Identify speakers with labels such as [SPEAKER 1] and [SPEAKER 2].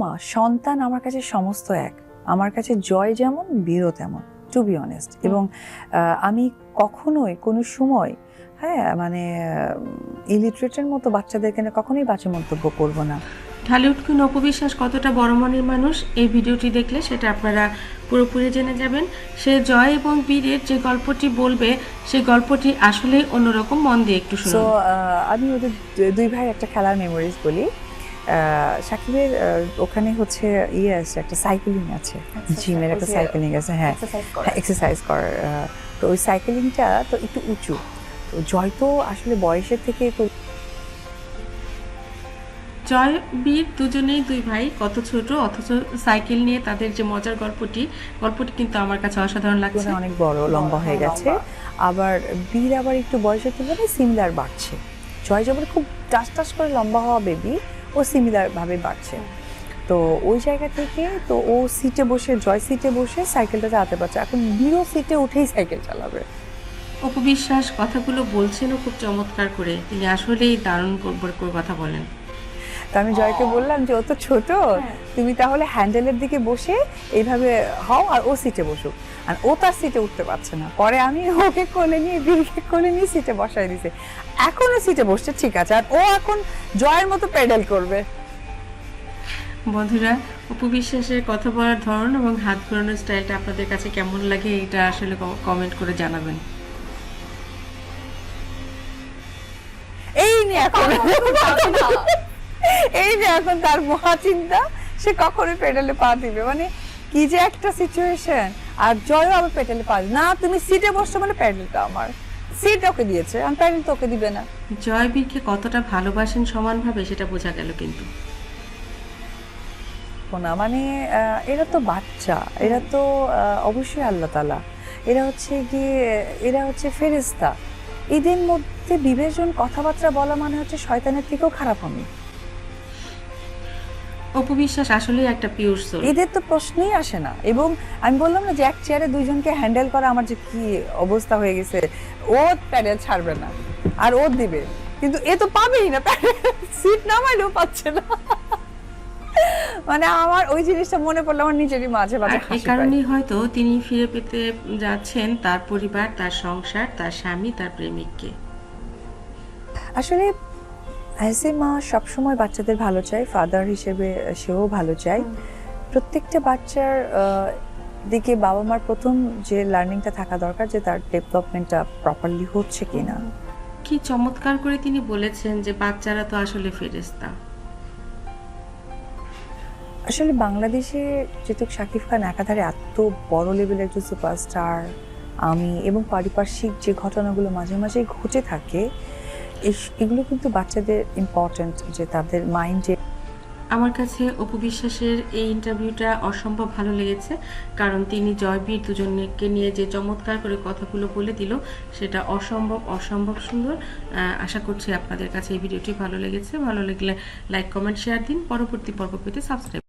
[SPEAKER 1] মা সন্তান আমার কাছে সমস্ত এক। আমার কাছে জয় যেমন বীরও তেমন টু বি অনেস্ট এবং আমি কখনোই কোনো সময় হ্যাঁ মানে ইলিটারেটের মতো বাচ্চাদেরকে কখনোই বাজে মন্তব্য করব না।
[SPEAKER 2] ঢালিউড কুইন অপবিশ্বাস কতটা বড় মনের মানুষ এই ভিডিওটি দেখলে সেটা আপনারা পুরোপুরি জেনে যাবেন। সে জয় এবং বীরের যে গল্পটি বলবে সেই গল্পটি আসলে অন্যরকম মন দিয়ে একটু
[SPEAKER 1] সো
[SPEAKER 2] শুনুন।
[SPEAKER 1] আমি ওদের দুই ভাইয়ের একটা খেলার মেমোরিজ বলি। সাকিবের ওখানে হচ্ছে ইয়ে আছে একটা সাইকেলিং আছে। জিমের একটা সাইকেলিং আছে হ্যাঁ। এক্সারসাইজ করার আহ, তো ওই সাইকেলিংটা তো একটু উঁচু। তো জয় তো আসলে বয়সের থেকে তো
[SPEAKER 2] জয় বীর দুজনেই দুই ভাই কত ছোট অথচ সাইকেল নিয়ে তাদের যে মজার গল্পটি গল্পটি কিন্তু আমার কাছে অসাধারণ লাগছে।
[SPEAKER 1] অনেক বড় লম্বা হয়ে গেছে। আবার বীর আবার একটু বয়সের তুলনায় সিমিলার বাড়ছে। জয় যেমন খুব টাস টাস করে লম্বা হওয়া বেবি ও সিমিলার ভাবে বাড়ছে। তো ওই জায়গা থেকে তো ও সিটে বসে জয় সিটে বসে সাইকেলটা চালাতে পারছে। এখন বীরও সিটে উঠেই সাইকেল চালাবে।
[SPEAKER 2] অপবিশ্বাস কথাগুলো বলছেনও খুব চমৎকার করে। তিনি আসলেই দারুণ কথা বলেন।
[SPEAKER 1] তো আমি জয়কে বললাম যে ও তো ছোট তুমি তাহলে হ্যান্ডেলের দিকে বসে এইভাবে হও আর ও সিটে বসুক। আর ও তার সিটে উঠতে পারছে না। পরে আমি ওকে কোলে নিয়ে বীরকে কোলে নিয়ে সিটে বসাই দিছে। এখনও সিটে বসছে ঠিক আছে। আর ও এখন জয়ের মতো প্যাডেল করবে।
[SPEAKER 2] বন্ধুরা উপবিশ্বাসের কথা বলার ধরন এবং হাত ঘোরানোর স্টাইলটা আপনাদের কাছে কেমন লাগে এটা আসলে কমেন্ট করে জানাবেন।
[SPEAKER 1] এই নিয়ে এখন। এই যে এখন তার মহা চিন্তা সে কখনোই পেডেলে পা দিবে। মানে কি যে একটা সিচুয়েশন আর জয়ও আবার পেডেলে পা দিবে। না তুমি সিটে বসছো মানে প্যাডেলটা আমার। সিট ওকে দিয়েছে আমি প্যাডেল তো ওকে দিবে না।
[SPEAKER 2] জয়বীরকে কতটা ভালোবাসেন সমানভাবে সেটা বোঝা গেল কিন্তু।
[SPEAKER 1] না মানে এরা তো বাচ্চা এরা তো অবশ্যই আল্লাহ তালা এরা হচ্ছে গিয়ে এরা হচ্ছে ফেরেস্তা এদের মধ্যে বিবেচন কথাবার্তা বলা মানে হচ্ছে শয়তানের থেকেও খারাপ আমি।
[SPEAKER 2] অপবিশ্বাস আসলেই একটা পিওর সোল
[SPEAKER 1] এদের তো প্রশ্নই আসে না। এবং আমি বললাম না যে এক চেয়ারে দুইজনকে হ্যান্ডেল করা আমার যে কি অবস্থা হয়ে গেছে ও প্যাডেল ছাড়বে না আর ও দিবে। কিন্তু এ তো পাবেই না সিট নামাইলেও পাচ্ছে না। মানে আমার ওই জিনিসটা মনে পড়ল আমার নিজেরই মাঝে মাঝে
[SPEAKER 2] এই কারণেই হয়তো তিনি ফিরে পেতে যাচ্ছেন তার পরিবার তার সংসার তার স্বামী তার প্রেমিককে।
[SPEAKER 1] আসলে অ্যাজ এ মা সবসময় বাচ্চাদের ভালো চায় ফাদার হিসেবে সেও ভালো চায়। প্রত্যেকটা বাচ্চার দিকে বাবা মার প্রথম যে লার্নিংটা থাকা দরকার যে তার ডেভেলপমেন্টটা প্রপারলি হচ্ছে কিনা।
[SPEAKER 2] কি চমৎকার করে তিনি বলেছেন যে বাচ্চারা তো আসলে ফেরেস্তা
[SPEAKER 1] আসলে বাংলাদেশে যেহেতু শাকিব খান একাধারে এত বড় লেভেলের একজন সুপারস্টার আমি এবং পারিপার্শ্বিক যে ঘটনাগুলো মাঝে মাঝে ঘটে থাকে এগুলো কিন্তু বাচ্চাদের ইম্পর্ট্যান্ট যে তাদের মাইন্ডে
[SPEAKER 2] আমার কাছে অপু বিশ্বাসের এই ইন্টারভিউটা অসম্ভব ভালো লেগেছে, কারণ তিনি জয়বীর দুজনকে নিয়ে যে চমৎকার করে কথাগুলো বলে দিল, সেটা অসম্ভব অসম্ভব সুন্দর। আশা করছি আপনাদের কাছে এই ভিডিওটি ভালো লেগেছে। ভালো লাগলে লাইক কমেন্ট শেয়ার দিন। পরবর্তী পর্ব পেতে সাবস্ক্রাইব